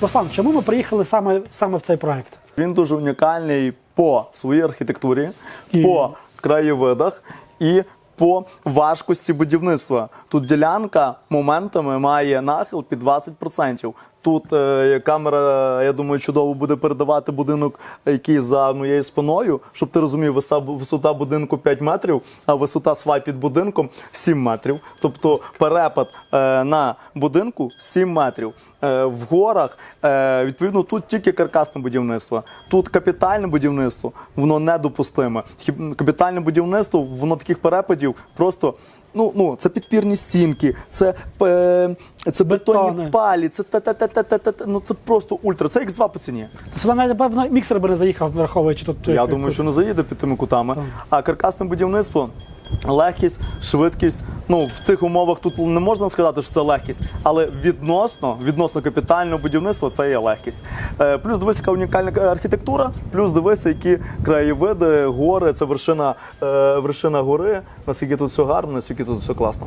Руслан, чому ми приїхали саме, саме в цей проект? Він дуже унікальний по своїй архітектурі, І? по краєвидах і по важкості будівництва. Тут ділянка моментами має нахил під 20%. Тут е, камера, я думаю, чудово буде передавати будинок, який за моєю спиною, щоб ти розумів, висота, будинку 5 метрів, а висота свай під будинком 7 метрів. Тобто перепад е, на будинку 7 метрів. Е, в горах, е, відповідно, тут тільки каркасне будівництво. Тут капітальне будівництво, воно недопустиме. Капітальне будівництво, воно таких перепадів просто. Ну, ну, це підпірні стінки, це, е, це бетонні Бетони. палі, це те, те, та та та та та ну це просто ультра. Це X2 по ціні. Сюди, напевно, міксер би не заїхав, враховуючи тут. Я думаю, що не заїде під тими кутами. А каркасне будівництво. Легкість, швидкість. Ну в цих умовах тут не можна сказати, що це легкість, але відносно відносно капітального будівництва це є легкість. Е, плюс дивися, яка унікальна архітектура, плюс дивися, які краєвиди, гори, це вершина, е, вершина гори. Наскільки тут все гарно, наскільки тут все класно.